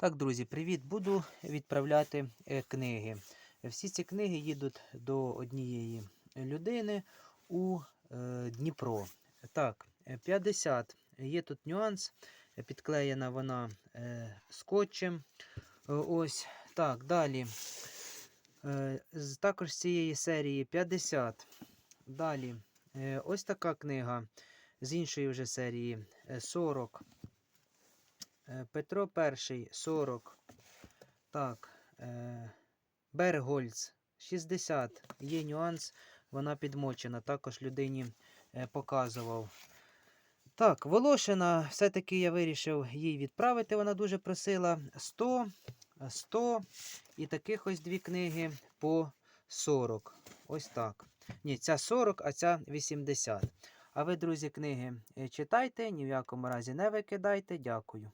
Так, друзі, привіт! Буду відправляти е, книги. Всі ці книги їдуть до однієї людини у е, Дніпро. Так, е, 50. Є тут нюанс. е, Підклеєна вона е, скотчем. Е, Ось так, далі. Е, Також з цієї серії 50. Далі. е, Ось така книга з іншої вже серії е, 40. Е, Петро І 40. Так. Е, Бергольц 60. Є нюанс, вона підмочена. Також людині е, показував. Так, Волошина, все-таки я вирішив їй відправити. Вона дуже просила 100, е, 100 і таких ось дві книги по 40. Ось так. Ні, ця 40, а ця 80. А ви, друзі, книги читайте, ні в якому разі не викидайте. Дякую.